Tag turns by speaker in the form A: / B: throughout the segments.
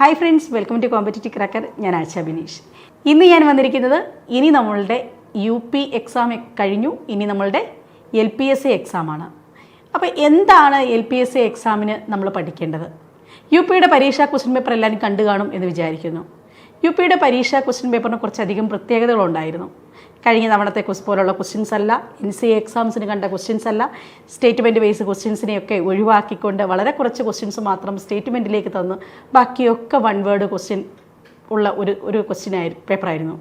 A: Hi friends welcome to competitive cracker ഞാൻ ആശ ബിനീഷ് ഇന്ന് ഞാൻ വന്നിരിക്കുന്നത് ഇനി നമ്മളുടെ യു പി എക്സാം കഴിഞ്ഞു. ഇനി നമ്മളുടെ എൽ പി എസ് സി എക്സാമാണ് അപ്പോൾ എന്താണ് എൽ പി എസ് സി എക്സാമിന് നമ്മൾ പഠിക്കേണ്ടത്? യു പിയുടെ പരീക്ഷാ ക്വസ്റ്റ്യൻ പേപ്പർ എല്ലാവരും കണ്ടു കാണും എന്ന് വിചാരിക്കുന്നു. യു പിയുടെ പരീക്ഷാ ക്വസ്റ്റ്യൻ പേപ്പറിന് കുറച്ചധികം പ്രത്യേകതകളുണ്ടായിരുന്നു കഴിഞ്ഞ തവണത്തെ ക്വസ് പോലുള്ള ക്വസ്റ്റ്യൻസ് അല്ല. എൻ സി എക്സാംസിന് കണ്ട ക്വസ്റ്റ്യൻസ് അല്ല. സ്റ്റേറ്റ്മെന്റ് ബേസ് ക്വസ്റ്റ്യൻസിനെയൊക്കെ ഒഴിവാക്കിക്കൊണ്ട് വളരെ കുറച്ച് ക്വസ്റ്റ്യൻസ് മാത്രം സ്റ്റേറ്റ്മെന്റിലേക്ക് തന്ന് ബാക്കിയൊക്കെ വൺ വേർഡ് ക്വസ്റ്റ്യൻ ഉള്ള ഒരു ഒരു ക്വസ്റ്റ്യൻ ആയി പേപ്പറായിരുന്നു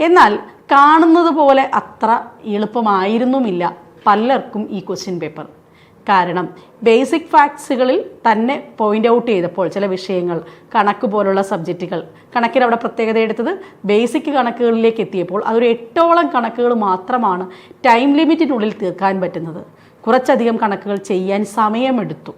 A: എന്നാൽ കാണുന്നത് പോലെ അത്ര എളുപ്പമായിരുന്നുമില്ല. പലർക്കും ഈ ക്വസ്റ്റ്യൻ പേപ്പർ കാരണം ബേസിക് ഫാക്ട്സുകളിൽ തന്നെ പോയിന്റ് ഔട്ട് ചെയ്തപ്പോൾ ചില വിഷയങ്ങൾ കണക്ക് പോലുള്ള സബ്ജക്റ്റുകൾ കണക്കിന് അവിടെ പ്രത്യേകത എടുത്തത് ബേസിക് കണക്കുകളിലേക്ക് എത്തിയപ്പോൾ അതൊരു എട്ടോളം കണക്കുകൾ മാത്രമാണ് ടൈം ലിമിറ്റിനുള്ളിൽ തീർക്കാൻ പറ്റുന്നത്. കുറച്ചധികം കണക്കുകൾ ചെയ്യാൻ സമയമെടുത്തു.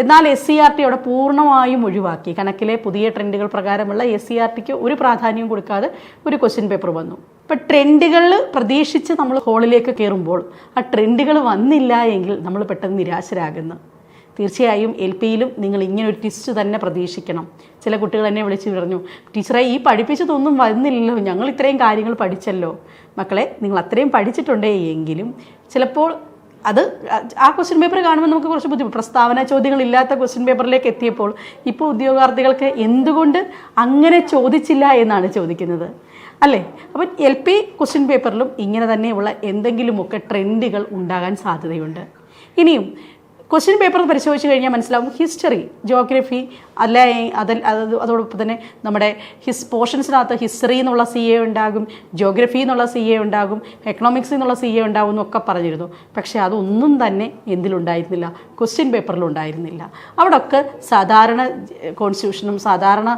A: എന്നാൽ എസ് സി ആർ ടി അവിടെ പൂർണമായും ഒഴിവാക്കി. കണക്കിലെ പുതിയ ട്രെൻഡുകൾ പ്രകാരമുള്ള എസ് സി ആർ ടിക്ക് ഒരു പ്രാധാന്യവും കൊടുക്കാതെ ഒരു ക്വസ്റ്റ്യൻ പേപ്പർ വന്നു. ഇപ്പം ട്രെൻഡുകൾ പ്രതീക്ഷിച്ച് നമ്മൾ ഹോളിലേക്ക് കയറുമ്പോൾ ആ ട്രെൻഡുകൾ വന്നില്ല എങ്കിൽ നമ്മൾ പെട്ടെന്ന് നിരാശരാകുന്നു. തീർച്ചയായും എൽ പിയിലും നിങ്ങൾ ഇങ്ങനെ ഒരു ടിസ്റ്റ് തന്നെ പ്രതീക്ഷിക്കണം. ചില കുട്ടികൾ എന്നെ വിളിച്ച് പറഞ്ഞു ടീച്ചറെ ഈ പഠിപ്പിച്ചതൊന്നും വന്നില്ലല്ലോ. ഞങ്ങൾ ഇത്രയും കാര്യങ്ങൾ പഠിച്ചല്ലോ. മക്കളെ നിങ്ങൾ അത്രയും പഠിച്ചിട്ടുണ്ടേ എങ്കിലും ചിലപ്പോൾ അത് ആ ക്വസ്റ്റ്യൻ പേപ്പർ കാണുമ്പോൾ നമുക്ക് കുറച്ച് ബുദ്ധിമുട്ട് പ്രസ്താവന ചോദ്യങ്ങളില്ലാത്ത ക്വസ്റ്റ്യൻ പേപ്പറിലേക്ക് എത്തിയപ്പോൾ ഇപ്പോൾ ഉദ്യോഗാർത്ഥികൾക്ക് എന്തുകൊണ്ട് അങ്ങനെ ചോദിച്ചില്ല എന്നാണ് ചോദിക്കുന്നത്. അല്ലേ? അപ്പം എൽ പി ക്വസ്റ്റ്യൻ പേപ്പറിലും ഇങ്ങനെ തന്നെയുള്ള എന്തെങ്കിലുമൊക്കെ ട്രെൻഡുകൾ ഉണ്ടാകാൻ സാധ്യതയുണ്ട്. ഇനിയും ക്വസ്റ്റ്യൻ പേപ്പർ പരിശോധിച്ച് കഴിഞ്ഞാൽ മനസ്സിലാവും ഹിസ്റ്ററി ജോഗ്രഫി അല്ല? അത് അതോടൊപ്പം തന്നെ നമ്മുടെ ഹിസ് പോർഷൻസിനകത്ത് ഹിസ്റ്ററി എന്നുള്ള സി എ ഉണ്ടാകും ജോഗ്രഫി എന്നുള്ള സി എ ഉണ്ടാകും എക്കണോമിക്സ് എന്നുള്ള സി എ ഉണ്ടാകും എന്നൊക്കെ പറഞ്ഞിരുന്നു. പക്ഷേ അതൊന്നും തന്നെ എന്തിലുണ്ടായിരുന്നില്ല ക്വസ്റ്റ്യൻ പേപ്പറിലുണ്ടായിരുന്നില്ല അവിടെയൊക്കെ സാധാരണ കോൺസ്റ്റിറ്റ്യൂഷനും സാധാരണ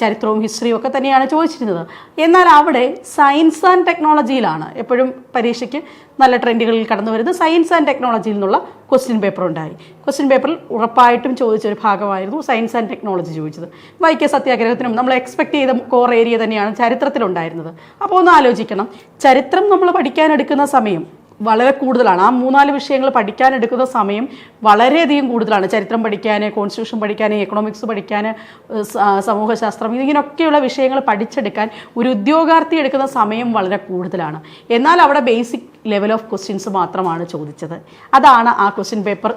A: ചരിത്രവും ഹിസ്റ്ററിയും ഒക്കെ തന്നെയാണ് ചോദിച്ചിരുന്നത്. എന്നാൽ അവിടെ സയൻസ് ആൻഡ് ടെക്നോളജിയിലാണ് എപ്പോഴും പരീക്ഷയ്ക്ക് നല്ല ട്രെൻഡുകളിൽ കടന്നു വരുന്നത് സയൻസ് ആൻഡ് ടെക്നോളജിയിൽ നിന്നുള്ള ക്വസ്റ്റ്യൻ പേപ്പർ ഉണ്ടായി. ക്വസ്റ്റ്യൻ പേപ്പറിൽ ഉറപ്പായിട്ടും ചോദിച്ച ഒരു ഭാഗമായിരുന്നു സയൻസ് ആൻഡ് ടെക്നോളജി ചോദിച്ചത്. വൈക്ക സത്യാഗ്രഹത്തിനും നമ്മൾ എക്സ്പെക്ട് ചെയ്ത കോർ ഏരിയ തന്നെയാണ് ചരിത്രത്തിലുണ്ടായിരുന്നത്. അപ്പോൾ ഒന്ന് ആലോചിക്കണം. ചരിത്രം നമ്മൾ പഠിക്കാനെടുക്കുന്ന സമയം വളരെ കൂടുതലാണ്. ആ മൂന്നാൽ വിഷയങ്ങൾ പഠിക്കാൻ എടുക്കുന്ന സമയം വളരെയധികം കൂടുതലാണ്. ചരിത്രം പഠിക്കാൻ കോൺസ്റ്റിറ്റ്യൂഷൻ പഠിക്കാൻ എക്കണോമിക്സ് പഠിക്കാൻ സമൂഹശാസ്ത്രം ഇതിങ്ങനെയൊക്കെയുള്ള വിഷയങ്ങൾ പഠിച്ചെടുക്കാൻ ഒരു ഉദ്യോഗാർത്ഥി എടുക്കുന്ന സമയം വളരെ കൂടുതലാണ്. എന്നാൽ അവിടെ ബേസിക് ലെവൽ ഓഫ് ക്വസ്റ്റ്യൻസ് മാത്രമാണ് ചോദിച്ചത്. അതാണ് ആ ക്വസ്റ്റ്യൻ പേപ്പർ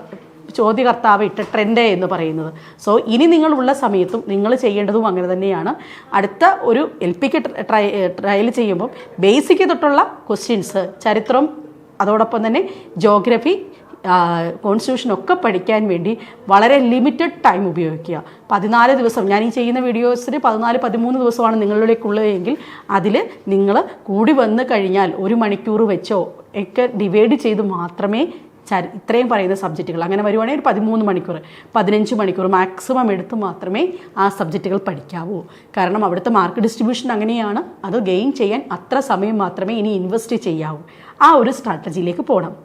A: ചോദ്യകർത്താവ് ഇട്ട ട്രെൻഡ് എന്ന് പറയുന്നത്. സോ ഇനി നിങ്ങളുള്ള സമയത്തും നിങ്ങൾ ചെയ്യേണ്ടതും അങ്ങനെ തന്നെയാണ്. അടുത്ത ഒരു എൽ പിക്ക് ട്രയൽ ചെയ്യുമ്പോൾ ബേസിക് തൊട്ടുള്ള ക്വസ്റ്റ്യൻസ് ചരിത്രം അതോടൊപ്പം തന്നെ ജോഗ്രഫി കോൺസ്റ്റിറ്റ്യൂഷൻ ഒക്കെ പഠിക്കാൻ വേണ്ടി വളരെ ലിമിറ്റഡ് ടൈം ഉപയോഗിക്കുക. പതിനാല് ദിവസം ഞാൻ ഈ ചെയ്യുന്ന വീഡിയോസിന് പതിനാല് പതിമൂന്ന് ദിവസമാണ് നിങ്ങളിലേക്കുള്ളതെങ്കിൽ അതിൽ നിങ്ങൾ കൂടി വന്നു കഴിഞ്ഞാൽ ഒരു മണിക്കൂർ വെച്ചോ ഒക്കെ ഡിവൈഡ് ചെയ്ത് മാത്രമേ ചരി ഇത്രയും പറയുന്ന സബ്ജക്റ്റുകൾ അങ്ങനെ വരുവാണെങ്കിൽ ഒരു പതിമൂന്ന് മണിക്കൂർ പതിനഞ്ച് മണിക്കൂർ മാക്സിമം എടുത്ത് മാത്രമേ ആ സബ്ജക്റ്റുകൾ പഠിക്കാവൂ. കാരണം അവിടുത്തെ മാർക്ക് ഡിസ്ട്രിബ്യൂഷൻ അങ്ങനെയാണ്. അത് ഗെയിൻ ചെയ്യാൻ അത്ര സമയം മാത്രമേ ഇനി ഇൻവെസ്റ്റ് ചെയ്യാവൂ. ആ ഒരു സ്ട്രാറ്റജിയിലേക്ക് പോകണം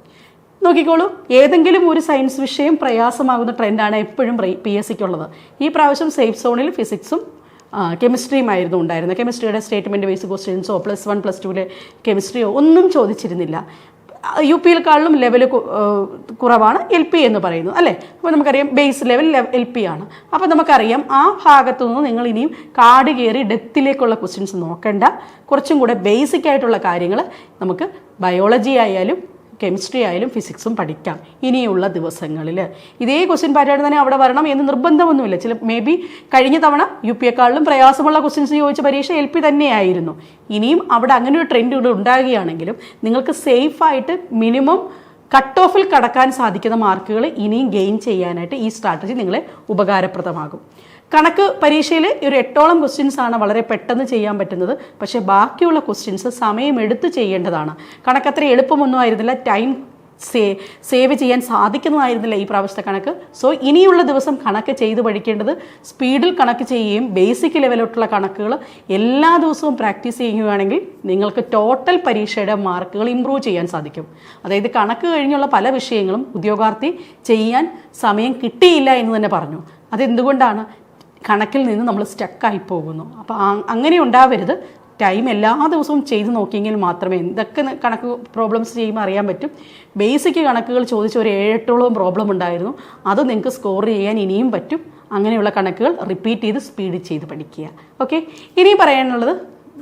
A: നോക്കിക്കോളൂ. ഏതെങ്കിലും ഒരു സയൻസ് വിഷയം പ്രയാസമാകുന്ന ട്രെൻഡാണ് എപ്പോഴും പി എസ് സിക്കുള്ളത് ഈ പ്രാവശ്യം സേഫ് സോണിൽ ഫിസിക്സും കെമിസ്ട്രിയും ആയിരുന്നു ഉണ്ടായിരുന്നത്. കെമിസ്ട്രിയുടെ സ്റ്റേറ്റ്മെന്റ് ബേസ് ക്വസ്റ്റ്യൻസോ പ്ലസ് വൺ പ്ലസ് ടുവിലെ കെമിസ്ട്രിയോ ഒന്നും ചോദിച്ചിരുന്നില്ല. യു പിയിലേക്കാളിലും ലെവൽ കുറവാണ് എൽ പി എന്ന് പറയുന്നത് അല്ലേ? അപ്പോൾ നമുക്കറിയാം ബേസ് ലെവൽ എൽ പി ആണ് അപ്പോൾ നമുക്കറിയാം ആ ഭാഗത്തു നിന്ന് നിങ്ങൾ ഇനിയും കാട് കയറി ഡെത്തിലേക്കുള്ള ക്വസ്റ്റ്യൻസ് നോക്കേണ്ട. കുറച്ചും കൂടെ ബേസിക് ആയിട്ടുള്ള കാര്യങ്ങൾ നമുക്ക് ബയോളജി ആയാലും കെമിസ്ട്രി ആയാലും ഫിസിക്സും പഠിക്കാം ഇനിയുള്ള ദിവസങ്ങളിൽ. ഇതേ ക്വസ്റ്റ്യൻ പാറ്റേൺ തന്നെ അവിടെ വരണം എന്ന് നിർബന്ധമൊന്നുമില്ല. ചില മേ ബി കഴിഞ്ഞ തവണ യു പി എക്കാളിലും പ്രയാസമുള്ള ക്വസ്റ്റ്യൻസ് ചോദിച്ച പരീക്ഷ എൽ പി തന്നെയായിരുന്നു. ഇനിയും അവിടെ അങ്ങനെ ഒരു ട്രെൻഡ് ഇവിടെ ഉണ്ടാകുകയാണെങ്കിലും നിങ്ങൾക്ക് സേഫായിട്ട് മിനിമം കട്ട് ഓഫിൽ കടക്കാൻ സാധിക്കുന്ന മാർക്കുകൾ ഇനിയും ഗെയിൻ ചെയ്യാനായിട്ട് ഈ സ്ട്രാറ്റജി നിങ്ങളെ ഉപകാരപ്രദമാകും. കണക്ക് പരീക്ഷയിൽ ഒരു എട്ടോളം ക്വസ്റ്റ്യൻസ് ആണ് വളരെ പെട്ടെന്ന് ചെയ്യാൻ പറ്റുന്നത്. പക്ഷേ ബാക്കിയുള്ള ക്വസ്റ്റ്യൻസ് സമയമെടുത്ത് ചെയ്യേണ്ടതാണ്. കണക്കത്ര എളുപ്പമൊന്നും ആയിരുന്നില്ല. ടൈം സേ സേവ് ചെയ്യാൻ സാധിക്കുന്നതായിരുന്നില്ല ഈ പ്രാവശ്യത്തെ കണക്ക്. സോ ഇനിയുള്ള ദിവസം കണക്ക് ചെയ്ത് പഠിക്കേണ്ടത് സ്പീഡിൽ കണക്ക് ചെയ്യുകയും ബേസിക് ലെവലോട്ടുള്ള കണക്കുകൾ എല്ലാ ദിവസവും പ്രാക്ടീസ് ചെയ്യുകയാണെങ്കിൽ നിങ്ങൾക്ക് ടോട്ടൽ പരീക്ഷയുടെ മാർക്കുകൾ ഇമ്പ്രൂവ് ചെയ്യാൻ സാധിക്കും. അതായത് കണക്ക് കഴിഞ്ഞുള്ള പല വിഷയങ്ങളും ഉദ്യോഗാർത്ഥി ചെയ്യാൻ സമയം കിട്ടിയില്ല എന്ന് തന്നെ പറഞ്ഞു. അതെന്തുകൊണ്ടാണ്? കണക്കിൽ നിന്ന് നമ്മൾ സ്റ്റക്കായി പോകുന്നു. അപ്പോൾ അങ്ങനെ ഉണ്ടാവരുത്. ടൈം എല്ലാ ദിവസവും ചെയ്ത് നോക്കിയെങ്കിൽ മാത്രമേ എന്തൊക്കെ കണക്ക് പ്രോബ്ലംസ് ചെയ്യുമ്പോൾ അറിയാൻ പറ്റും. ബേസിക് കണക്കുകൾ ചോദിച്ച ഒരു ഏഴെട്ടോളം പ്രോബ്ലം ഉണ്ടായിരുന്നു. അത് നിങ്ങൾക്ക് സ്കോർ ചെയ്യാൻ ഇനിയും പറ്റും. അങ്ങനെയുള്ള കണക്കുകൾ റിപ്പീറ്റ് ചെയ്ത് സ്പീഡ് ചെയ്ത് പഠിക്കുക. ഓക്കെ ഇനി പറയാനുള്ളത്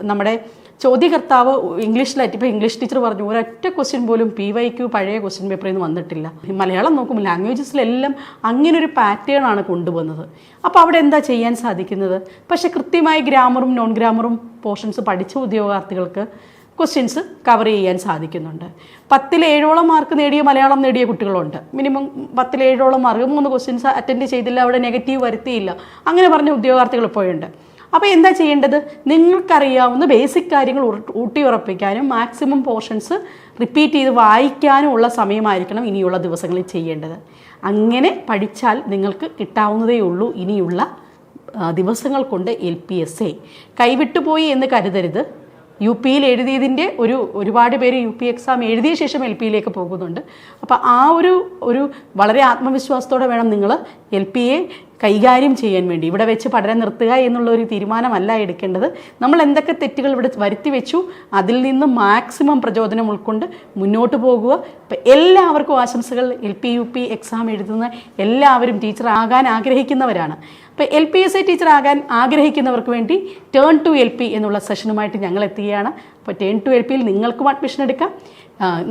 A: നമ്മുടെ ചോദ്യകർത്താവ് ഇംഗ്ലീഷിലായിട്ട് ഇപ്പോൾ ഇംഗ്ലീഷ് ടീച്ചർ പറഞ്ഞു ഒരൊറ്റ ക്വസ്റ്റ്യൻ പോലും പി വൈ ക്യു പഴയ ക്വസ്റ്റ്യൻ പേപ്പറിൽ നിന്ന് വന്നിട്ടില്ല. മലയാളം നോക്കുമ്പോൾ ലാംഗ്വേജസിലെല്ലാം അങ്ങനൊരു പാറ്റേൺ ആണ് കൊണ്ടുവന്നത്. അപ്പോൾ അവിടെ എന്താ ചെയ്യാൻ സാധിക്കുന്നത്? പക്ഷേ കൃത്യമായി ഗ്രാമറും നോൺ ഗ്രാമറും പോർഷൻസ് പഠിച്ച ഉദ്യോഗാർത്ഥികൾക്ക് ക്വസ്റ്റ്യൻസ് കവർ ചെയ്യാൻ സാധിക്കുന്നുണ്ട്. പത്തിൽ ഏഴോളം മാർക്ക് നേടിയ മലയാളം നേടിയ കുട്ടികളുണ്ട്. മിനിമം പത്തിൽ ഏഴോളം മാർക്ക് മൂന്ന് ക്വസ്റ്റ്യൻസ് അറ്റൻഡ് ചെയ്തില്ല അവിടെ നെഗറ്റീവ് വരുത്തിയില്ല. അങ്ങനെ പറഞ്ഞ ഉദ്യോഗാർത്ഥികൾ ഇപ്പോഴുണ്ട്. അപ്പോൾ എന്താ ചെയ്യേണ്ടത്? നിങ്ങൾക്കറിയാവുന്ന ബേസിക് കാര്യങ്ങൾ ഊട്ടി ഉറപ്പിക്കാനും മാക്സിമം പോർഷൻസ് റിപ്പീറ്റ് ചെയ്ത് വായിക്കാനും ഉള്ള സമയമായിരിക്കണം ഇനിയുള്ള ദിവസങ്ങളിൽ ചെയ്യേണ്ടത്. അങ്ങനെ പഠിച്ചാൽ നിങ്ങൾക്ക് കിട്ടാവുന്നതേ ഉള്ളൂ ഇനിയുള്ള ദിവസങ്ങൾ കൊണ്ട് എൽ പി എസ് എ കൈവിട്ടുപോയി എന്ന് കരുതരുത്. യു പിയിൽ എഴുതിയതിന്റെ ഒരു ഒരുപാട് പേര് യു പി എക്സാം എഴുതിയ ശേഷം എൽ പിയിലേക്ക് പോകുന്നുണ്ട്. അപ്പോൾ ആ ഒരു ഒരു വളരെ ആത്മവിശ്വാസത്തോടെ വേണം നിങ്ങൾ എൽ പി എ കൈകാര്യം ചെയ്യാൻ വേണ്ടി ഇവിടെ വെച്ച് പഠനം നിർത്തുക എന്നുള്ള ഒരു തീരുമാനമല്ല എടുക്കേണ്ടത്. നമ്മൾ എന്തൊക്കെ തെറ്റുകൾ ഇവിടെ വരുത്തി വെച്ചു അതിൽ നിന്ന് മാക്സിമം പ്രചോദനം ഉൾക്കൊണ്ട് മുന്നോട്ട് പോകുക. എല്ലാവർക്കും ആശംസകൾ. L P U P exam എഴുതുന്ന എല്ലാവരും ടീച്ചർ ആകാൻ ആഗ്രഹിക്കുന്നവരാണ്. അപ്പോൾ L P S I teacher ആകാൻ ആഗ്രഹിക്കുന്നവർക്ക് വേണ്ടി ടേൺ ടു എൽ പി എന്നുള്ള സെഷനുമായിട്ട് ഞങ്ങൾ എത്തുകയാണ്. അപ്പോൾ ടെൻ ടു എൽ പിയിൽ നിങ്ങൾക്കും അഡ്മിഷൻ എടുക്കാം.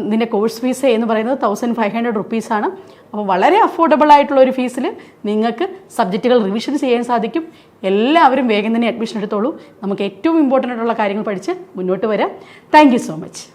A: ഇതിന്റെ കോഴ്സ് ഫീസ് എന്ന് പറയുന്നത് തൗസൻഡ് ഫൈവ് ഹൺഡ്രഡ് റുപ്പീസാണ് അപ്പോൾ വളരെ അഫോർഡബിൾ ആയിട്ടുള്ള ഒരു ഫീസിൽ നിങ്ങൾക്ക് സബ്ജക്റ്റുകൾ റിവിഷൻ ചെയ്യാൻ സാധിക്കും. എല്ലാവരും വേഗം തന്നെ അഡ്മിഷൻ എടുത്തോളൂ. നമുക്ക് ഏറ്റവും ഇമ്പോർട്ടന്റ് ആയിട്ടുള്ള കാര്യങ്ങൾ പഠിച്ച് മുന്നോട്ട് വരാം. Thank so much